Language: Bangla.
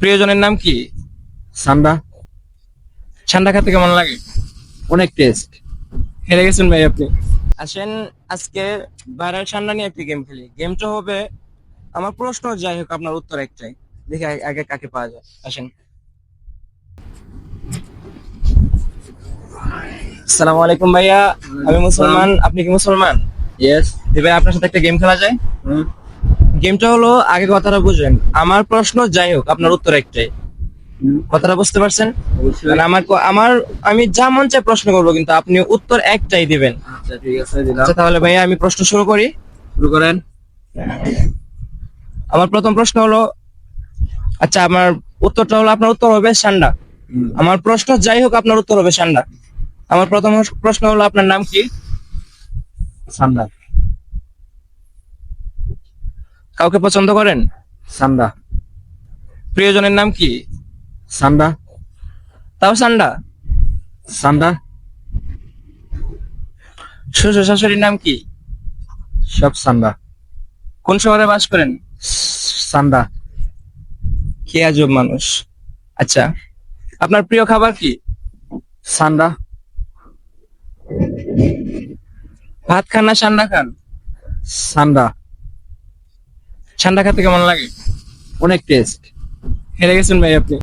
প্রিয়জনের নাম কি? সান্ডা ঠান্ডা খেতে কেমন লাগে? অনেক টেস্ট হেরে গেছেন ভাই আপনি। আসেন আজকে ভাইরাল ঠান্ডা নিয়ে একটি গেম খেলি। গেমটা হবে আমার প্রশ্ন যাই হোক আপনার উত্তর একটাই। দেখি আগে- কাকে পাওয়া যায়। আসেন। আসসালামু আলাইকুম ভাইয়া। আমি মুসলমান। আপনি কি মুসলমান? ইয়েস ভাই আপনার সাথে একটা গেম খেলা যায়? গেমটা হলো আগে কথাটা বুঝেন। আমার প্রশ্ন যাই হোক আপনার উত্তর একটাই। কথাটা বুঝতে পারছেন? মানে আমার আমার আমি যা মন চাই প্রশ্ন করব কিন্তু আপনি উত্তর একটাই দিবেন। আচ্ছা ঠিক আছে আচ্ছা তাহলে ভাইয়া আমি প্রশ্ন শুরু করি। শুরু করেন। আমার প্রথম প্রশ্ন হলো আচ্ছা আমার উত্তরটা হলো আপনার উত্তর হবে সান্ডা। আমার প্রশ্ন যাই হোক আপনার উত্তর হবে সান্ডা। আমার প্রথম প্রশ্ন হলো আপনার নাম কি? সান্ডা। কাউকে পছন্দ করেন? সান্ডা। প্রিয়জনের নাম কি? সান্ডা। তাও সান্ডা? সান্ডা। শ্বশুর শাশুড়ির নাম কি? সব সান্ডা। কোন শহরে বাস করেন? সান্ডা। কে আজব মানুষ? আচ্ছা আপনার প্রিয় খাবার কি? সান্ডা। ভাত খান না সান্ডা খান? সান্ডা। সান্ডা খেতে কেমন লাগে? অনেক টেস্ট হেরে গেছেন ভাই আপনি।